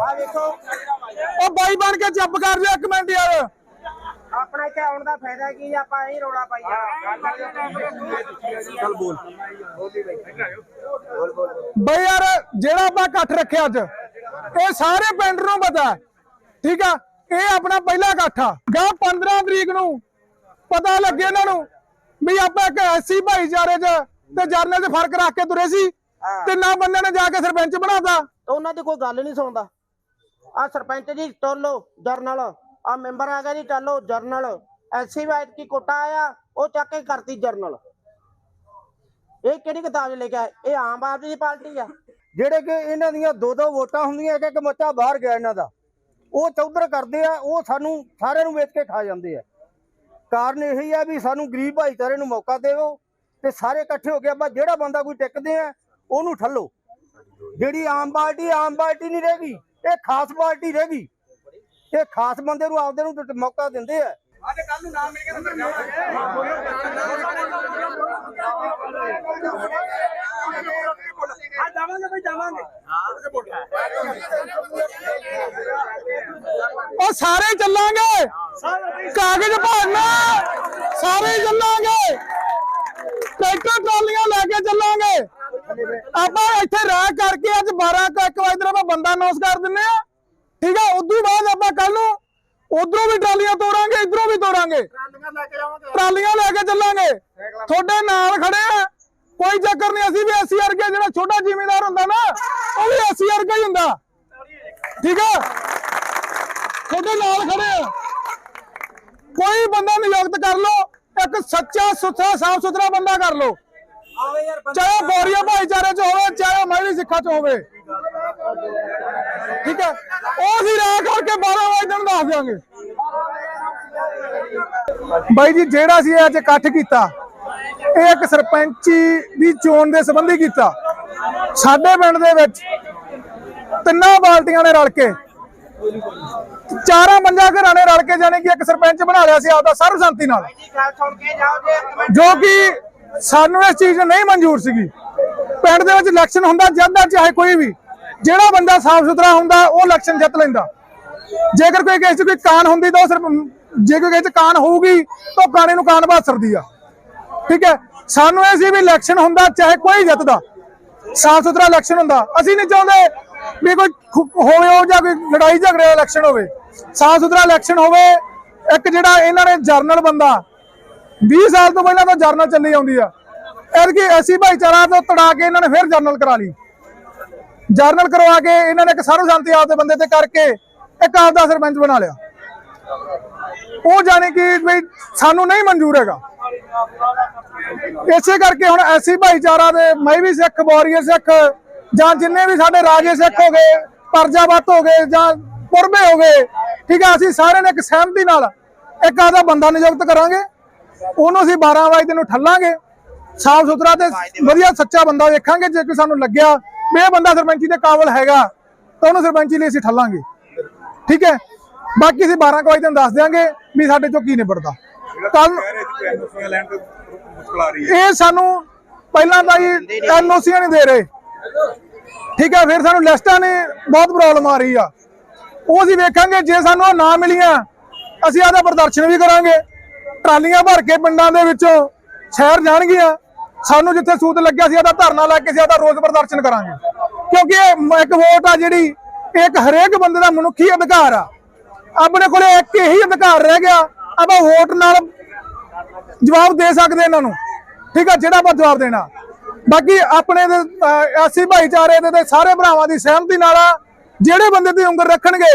ਆ ਵੇਖੋ ਉਹ ਬਾਈ ਬਣ ਕੇ ਚੁੱਪ ਕਰ ਜਾ ਇੱਕ ਮਿੰਟ ਯਾਰ। ਆਪਣਾ ਇੱਥੇ ਆਉਣ ਦਾ ਫਾਇਦਾ ਕੀ ਜੇ ਆਪਾਂ ਇਹ ਰੋਲਾ ਪਾਈ ਚੱਲ ਬੋਲ। ਬਈ ਯਾਰ ਜਿਹੜਾ ਆਪਾਂ ਇਕੱਠ ਰੱਖਿਆ ਅੱਜ ਇਹ ਸਾਰੇ ਪਿੰਡ ਨੂੰ ਪਤਾ। ਠੀਕ ਆ? ਇਹ ਆਪਣਾ ਪਹਿਲਾ ਇਕੱਠ ਆ। ਗਾ 15 ਤਰੀਕ ਨੂੰ ਪਤਾ ਲੱਗੇ ਇਹਨਾਂ ਨੂੰ ਵੀ ਆਪਾਂ ਇੱਕ ਐਸੀ ਭਾਈਚਾਰੇ 'ਚ ਤੇ ਜਰਨਲ 'ਚ ਫ਼ਰਕ ਰੱਖ ਕੇ ਤੁਰੇ ਸੀ। ਤੇ ਨਾ ਬੰਦੇ ਨੇ ਜਾ ਕੇ ਸਰਪੰਚ ਬਣਾਤਾ। ਉਹਨਾਂ ਦੀ ਕੋਈ ਗੱਲ ਨਹੀਂ ਸੁਣਦਾ। ਆ ਸਰਪੰਚ ਜੀ ਟੋਲੋ ਜਰਨਲ। ਆ ਮੈਂਬਰ ਆ ਗਿਆ ਜੀ ਚੱਲੋ ਜਰਨਲ। ਐਸੀ ਵਾਇਦ ਕੀ ਕੋਟਾ ਆਇਆ ਉਹ ਚੱਕ ਕੇ ਕਰਤੀ ਜਰਨਲ। ਇਹ ਕਿਹੜੀ ਕਿਤਾਬ 'ਚ ਲਿਖਿਆ? ਹੈ? ਇਹ ਆਮ ਆਦਮੀ ਦੀ ਪਾਰਟੀ ਆ। ਜਿਹੜੇ ਕਿ ਇਹਨਾਂ ਦੀਆਂ ਦੋ ਦੋ ਵੋਟਾਂ ਹੁੰਦੀਆਂ ਇੱਕ ਇੱਕ ਮੱਚਾ ਬਾਹਰ ਗਿਆ ਇਹਨਾਂ ਦਾ। ਉਹ ਚੌਧਰ ਕਰਦੇ ਆ ਉਹ ਸਾਨੂੰ ਸਾਰਿਆਂ ਨੂੰ ਵੇਚ ਕੇ ਖਾ ਜਾਂਦੇ ਆ। ਕਾਰਨ ਇਹੀ ਆ ਵੀ ਸਾਨੂੰ ਗਰੀਬ ਭਾਈਚਾਰੇ ਨੂੰ ਮੌਕਾ ਦਿਓ ਤੇ ਸਾਰੇ ਇਕੱਠੇ ਹੋ ਕੇ ਆਪਾਂ ਜਿਹੜਾ ਬੰਦਾ ਕੋਈ ਟਿਕਦੇ ਆ ਉਹਨੂੰ ਠੱਲੋ। ਜਿਹੜੀ ਆਮ ਪਾਰਟੀ ਆਮ ਪਾਰਟੀ ਨਹੀਂ ਰਹੇਗੀ ਇਹ ਖਾਸ ਪਾਰਟੀ ਰਹੇਗੀ। ਇਹ ਖਾਸ ਬੰਦੇ ਨੂੰ ਆਪਦੇ ਨੂੰ ਮੌਕਾ ਦਿੰਦੇ ਆ। ਉਹ ਸਾਰੇ ਚੱਲਾਂਗੇ। ਕਾਗਜ਼ ਭਰਨਾ। ਸਾਰੇ ਚੱਲਾਂਗੇ। ਟਰੈਕਟਰ ਟਰਾਲੀਆਂ ਲੈ ਕੇ ਚੱਲਾਂਗੇ। ਆਪਾਂ ਇੱਥੇ ਰਹਿ ਕਰਕੇ ਅੱਜ 12 ਕੁ 1 ਵਜੇ ਤੱਕ ਆਪਾਂ ਬੰਦਾ ਅਨਾਉਂਸ ਕਰ ਦਿੰਨੇ ਆ ਠੀਕ ਆ ਉਦੋਂ ਬਾਅਦ ਆਪਾਂ ਕੱਲ ਨੂੰ ਉਧਰੋਂ ਵੀ ਟਰਾਲੀਆਂ ਤੋੜਾਂਗੇ ਇਧਰੋਂ ਵੀ ਤੋੜਾਂਗੇ। ਟਰਾਲੀਆਂ ਲੈ ਕੇ ਚੱਲਾਂਗੇ। ਤੁਹਾਡੇ ਨਾਲ ਖੜੇ ਆ। ਕੋਈ ਚੱਕਰ ਨਹੀਂ ਅਸੀਂ ਵੀ ਐਸੀ ਵਰਗੇ ਜਿਹੜਾ ਛੋਟਾ ਜ਼ਿਮੀਂਦਾਰ ਹੁੰਦਾ ਨਾ ਉਹ ਵੀ ਐਸੀ ਵਰਗਾ ਹੀ ਹੁੰਦਾ। ਠੀਕ ਆ? ਤੁਹਾਡੇ ਨਾਲ ਖੜੇ ਆ। ਕੋਈ ਬੰਦਾ ਨਿਯੁਕਤ ਕਰ ਲਓ ਇੱਕ ਸੱਚਾ ਸੁਥਰਾ ਸਾਫ਼ ਸੁਥਰਾ ਬੰਦਾ ਕਰ ਲਓ। ਚਾਹੇ ਬੋਰੀਆ ਭਾਈਚਾਰੇ ਚ ਹੋਵੇ ਚਾਹੇ ਮਹਿਲੀ ਸਿੱਖਾਂ ਚ ਹੋਵੇ। ਠੀਕ ਹੈ? ਉਹ ਅਸੀਂ ਰਹਿ ਕਰਕੇ 12 ਵਜੇ ਦਿਨ ਦੱਸ ਦਿਆਂਗੇ। ਬਾਈ ਜੀ ਜਿਹੜਾ ਅਸੀਂ ਅੱਜ ਇਕੱਠ ਕੀਤਾ ਇਹ ਇੱਕ ਸਰਪੰਚੀ ਦੀ ਚੋਣ ਦੇ ਸੰਬੰਧੀ ਕੀਤਾ। ਸਾਡੇ ਪਿੰਡ ਦੇ ਵਿੱਚ ਤਿੰਨਾਂ ਬਾਲਟੀਆਂ ਨੇ ਰਲ ਕੇ ਚਾਰਾਂ ਪੰਜਾਂ ਘਰਾਂ ਨੇ ਰਲ ਕੇ ਜਾਣੀ ਕਿ ਇੱਕ ਸਰਪੰਚ ਬਣਾ ਲਿਆ ਸੀ ਆਪਦਾ ਸਰਬਸੰਮਤੀ ਨਾਲ। ਜੀ ਕੇ ਸਾਨੂੰ ਇਸ ਚੀਜ਼ ਨਹੀਂ ਮਨਜ਼ੂਰ ਸੀਗੀ। ਪਿੰਡ ਦੇ ਵਿੱਚ ਇਲੈਕਸ਼ਨ ਹੁੰਦਾ ਜਦ ਚਾਹੇ ਕੋਈ ਵੀ, ਜਿਹੜਾ ਬੰਦਾ ਸਾਫ਼ ਸੁਥਰਾ ਹੁੰਦਾ, ਉਹ ਇਲੈਕਸ਼ਨ ਜਿੱਤ ਲੈਂਦਾ। ਜੇਕਰ ਕੋਈ ਕਿਸੇ 'ਚ ਕੋਈ ਕਾਨ ਹੁੰਦੀ ਤਾਂ ਉਹ ਸਿਰਫ, ਜੇ ਕੋਈ ਕਿਸੇ 'ਚ ਕਾਨ ਹੋਊਗੀ ਤਾਂ ਉਹ ਕਾਣੇ ਨੂੰ ਕਾਨ ਬਾਤ ਆ। ਠੀਕ ਹੈ? ਸਾਨੂੰ ਇਹ ਸੀ ਵੀ ਇਲੈਕਸ਼ਨ ਹੁੰਦਾ, ਚਾਹੇ ਕੋਈ ਜਿੱਤਦਾ, ਸਾਫ਼ ਸੁਥਰਾ ਇਲੈਕਸ਼ਨ ਹੁੰਦਾ। ਅਸੀਂ ਨਹੀਂ ਚਾਹੁੰਦੇ ਵੀ ਕੋਈ ਹੋਵੇ ਉਹ ਜਾਂ ਕੋਈ ਲੜਾਈ ਝਗੜੇ ਦਾ ਇਲੈਕਸ਼ਨ ਹੋਵੇ। ਸਾਫ਼ ਸੁਥਰਾ ਇਲੈਕਸ਼ਨ ਹੋਵੇ, ਇੱਕ ਜਿਹੜਾ ਇਹਨਾਂ ਨੇ ਜਰਨਲ ਬੰਦਾ 20 ਸਾਲ ਤੋਂ ਪਹਿਲਾਂ ਤਾਂ ਜਰਨਲ ਚੱਲੀ ਆਉਂਦੀ ਆ। ਐਤਕੀ ਐਸੀ ਭਾਈਚਾਰਾ ਤੋਂ ਤੜਾ ਕੇ ਇਹਨਾਂ ਨੇ ਫਿਰ ਜਰਨਲ ਕਰਾ ਲਈ। ਜਰਨਲ ਕਰਵਾ ਕੇ ਇਹਨਾਂ ਨੇ ਇੱਕ ਸਰਵਸੰਮਤੀ ਆਪਦੇ ਬੰਦੇ ਤੇ ਕਰਕੇ ਇੱਕ ਆਪਦਾ ਸਰਪੰਚ ਬਣਾ ਲਿਆ। ਉਹ ਜਾਣੇ ਕਿ ਵੀ ਸਾਨੂੰ ਨਹੀਂ ਮਨਜ਼ੂਰ ਹੈਗਾ। ਇਸੇ ਕਰਕੇ ਹੁਣ ਐਸੀ ਭਾਈਚਾਰਾ ਦੇ ਮੈਂ ਵੀ ਸਿੱਖ, ਬੋਰੀਏ ਸਿੱਖ, ਜਾਂ ਜਿੰਨੇ ਵੀ ਸਾਡੇ ਰਾਜੇ ਸਿੱਖ ਹੋ ਗਏ ਪਰਜਾਵਤ ਹੋ ਗਏ, ਜਾਂ ਪੁਰਬੇ ਹੋ ਗਏ, ਠੀਕ ਹੈ ਅਸੀਂ ਸਾਰਿਆਂ ਨੇ ਇੱਕ ਸਹਿਮਤੀ ਨਾਲ ਇੱਕ ਆਦਾ ਬੰਦਾ ਨਿਯੁਕਤ ਕਰਾਂਗੇ। ਉਹਨੂੰ ਅਸੀਂ 12 ਵਜੇ ਨੂੰ ਠੱਲਾਂਗੇ। ਸਾਫ਼ ਸੁਥਰਾ ਤੇ ਵਧੀਆ ਸੱਚਾ ਬੰਦਾ ਵੇਖਾਂਗੇ ਜੇ ਕੋਈ ਸਾਨੂੰ ਲੱਗਿਆ। ਵੀ ਇਹ ਬੰਦਾ ਸਰਪੰਚੀ ਦੇ ਕਾਬਲ ਹੈਗਾ ਤਾਂ ਉਹਨੂੰ ਸਰਪੰਚੀ ਲਈ ਅਸੀਂ ਠੱਲਾਂਗੇ। ਠੀਕ ਹੈ? ਬਾਕੀ ਅਸੀਂ 12 ਕੁ ਵਜੇ ਤੱਕ ਦੱਸ ਦਿਆਂਗੇ ਵੀ ਸਾਡੇ ਚੋਂ ਕੀ ਨਿਬੜਦਾ। ਕੱਲ ਇਹ ਸਾਨੂੰ ਪਹਿਲਾਂ ਤਾਂ ਹੀ ਐਨਓਸੀਆਂ ਨਹੀਂ ਦੇ ਰਹੇ। ਠੀਕ ਹੈ? ਫਿਰ ਸਾਨੂੰ ਲਿਸਟਾਂ ਨੇ ਬਹੁਤ ਪ੍ਰੋਬਲਮ ਆ ਰਹੀ ਆ। ਉਹ ਅਸੀਂ ਵੇਖਾਂਗੇ ਜੇ ਸਾਨੂੰ ਉਹ ਨਾ ਮਿਲੀਆਂ ਅਸੀਂ ਆਦਾ ਪ੍ਰਦਰਸ਼ਨ ਵੀ ਕਰਾਂਗੇ। ਟਰਾਲੀਆਂ ਭਰ ਕੇ ਪਿੰਡਾਂ ਦੇ ਵਿੱਚੋਂ ਸ਼ਹਿਰ ਜਾਣਗੀਆਂ। ਸਾਨੂੰ ਜਿੱਥੇ ਸੂਤ ਲੱਗਿਆ ਸੀ ਆਦਾ ਧਰਨਾ ਲਾ ਕੇ ਅਸੀਂ ਆਦਾ ਰੋਜ਼ ਪ੍ਰਦਰਸ਼ਨ ਕਰਾਂਗੇ। ਕਿਉਂਕਿ ਇਹ ਇੱਕ ਵੋਟ ਆ ਜਿਹੜੀ ਇਹ ਇੱਕ ਹਰੇਕ ਬੰਦੇ ਦਾ ਮਨੁੱਖੀ ਅਧਿਕਾਰ ਆ। ਆਪਣੇ ਕੋਲੇ ਇੱਕ ਇਹੀ ਅਧਿਕਾਰ ਰਹਿ ਗਿਆ ਆਪਾਂ ਵੋਟ ਨਾਲ ਜਵਾਬ ਦੇ ਸਕਦੇ ਇਹਨਾਂ ਨੂੰ। ਠੀਕ ਆ ਜਿਹੜਾ ਆਪਾਂ ਜਵਾਬ ਦੇਣਾ। ਬਾਕੀ ਆਪਣੇ ਦੇ ਐਸੀ ਭਾਈਚਾਰੇ ਦੇ ਤੇ ਸਾਰੇ ਭਰਾਵਾਂ ਦੀ ਸਹਿਮਤੀ ਨਾਲ ਆ, ਜਿਹੜੇ ਬੰਦੇ ਦੀ ਉਂਗਲ ਰੱਖਣਗੇ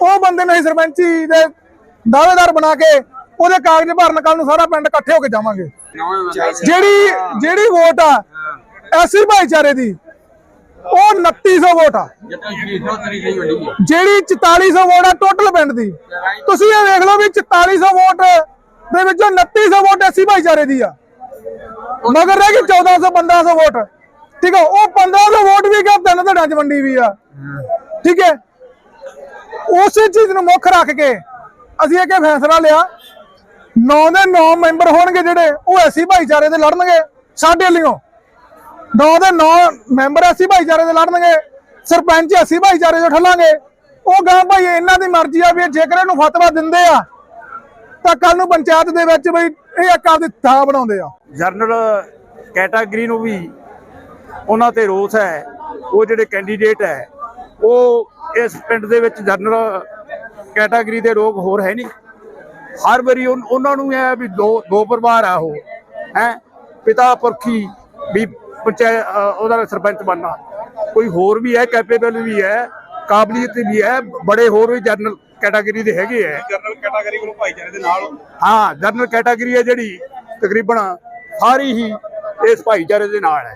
ਉਹ ਬੰਦੇ ਨੂੰ ਅਸੀਂ ਸਰਪੰਚੀ ਦੇ ਦਾਅਵੇਦਾਰ ਬਣਾ ਕੇ ਉਹਦੇ ਕਾਗਜ਼ ਭਰਨ ਕੱਲ ਨੂੰ ਸਾਰਾ ਪਿੰਡ ਇਕੱਠੇ ਹੋ ਕੇ ਜਾਵਾਂਗੇ। ਜਿਹੜੀ ਜਿਹੜੀ ਵੋਟ ਆ ਐਸੀ ਭਾਈਚਾਰੇ ਦੀ। ਉਹ 2900 ਵੋਟ ਆ। ਜਿਹੜੀ 4400 ਵੋਟ ਆ ਟੋਟਲ ਪਿੰਡ ਦੀ। ਤੁਸੀਂ ਇਹ ਵੇਖ ਲਓ ਵੀ 4400 ਵੋਟ ਦੇ ਵਿੱਚੋਂ 2900 ਵੋਟ ਐਸੀ ਭਾਈਚਾਰੇ ਦੀ ਆ। ਮਗਰ ਰਹਿ ਗਈ 1400 1500 ਵੋਟ। ਠੀਕ ਹੈ ਉਹ 1500 ਵੋਟ ਵੀ ਕਿ ਤਿੰਨ ਧੜਾਂ ਚ ਵੰਡੀ ਵੀ ਆ? ਠੀਕ ਹੈ? ਉਸੇ ਚੀਜ਼ ਨੂੰ ਮੁੱਖ ਰੱਖ ਕੇ ਅਸੀਂ ਇਹ ਕਿ ਫੈਸਲਾ ਲਿਆ। ਨੌ ਦੇ ਨੌ ਮੈਂਬਰ ਹੋਣਗੇ ਜਿਹੜੇ, ਉਹ ਐਸੀ ਭਾਈਚਾਰੇ ਦੇ ਲੜਨਗੇ ਸਾਡੇ ਲਈਓ 9 ਦੇ 9 ਮੈਂਬਰ ਐਸੀ ਭਾਈਚਾਰੇ ਦੇ ਲੜਨਗੇ, ਸਰਪੰਚ ਐਸੀ ਭਾਈਚਾਰੇ ਚੋਂ ਠੱਲਾਂਗੇ। ਉਹ ਗਾਂ ਭਾਈ ਇਹਨਾਂ ਦੀ ਮਰਜ਼ੀ ਆ ਵੀ ਜੇਕਰ ਇਹਨੂੰ ਫਤਵਾ ਦਿੰਦੇ ਆ, ਤਾਂ ਕੱਲ ਨੂੰ ਪੰਚਾਇਤ ਦੇ ਵਿੱਚ ਬਈ ਇਹ ਇੱਕ ਆਪਦੀ ਥਾਂ ਬਣਾਉਂਦੇ ਆ। ਜਰਨਲ ਕੈਟਾਗਰੀ ਨੂੰ ਵੀ ਉਹਨਾਂ ਤੇ ਰੋਸ ਹੈ, ਉਹ ਜਿਹੜੇ ਕੈਂਡੀਡੇਟ ਹੈ, ਉਹ ਇਸ ਪਿੰਡ ਦੇ ਵਿੱਚ ਜਰਨਲ ਕੈਟਾਗਰੀ ਦੇ ਲੋਕ ਹੋਰ ਹੈ ਨਹੀਂ। ਹਰ ਵਾਰੀ ਉਹਨਾਂ ਨੂੰ ਇਹ ਹੈ ਵੀ ਦੋ ਦੋ ਪਰਿਵਾਰ ਆ ਉਹ ਹੈ? ਪਿਤਾ ਪੁਰਖੀ ਵੀ ਪੰਚਾਇਤ ਉਹਦਾ ਸਰਪੰਚ ਬਣਨਾ। ਕੋਈ ਹੋਰ ਵੀ ਹੈ ਕੈਪੇਬਲ ਵੀ ਹੈ ਕਾਬਲੀਅਤ ਵੀ ਹੈ ਬੜੇ ਹੋਰ ਵੀ ਜਰਨਲ ਕੈਟਾਗਰੀ ਦੇ ਹੈਗੇ ਹੈ ਜਨਰਲ ਕੈਟਾਗਰੀ ਵੱਲੋਂ ਭਾਈਚਾਰੇ ਦੇ ਨਾਲ? ਹਾਂ ਜਰਨਲ ਕੈਟਾਗਰੀ ਹੈ ਜਿਹੜੀ ਤਕਰੀਬਨ ਸਾਰੀ ਹੀ ਇਸ ਭਾਈਚਾਰੇ ਦੇ ਨਾਲ ਹੈ।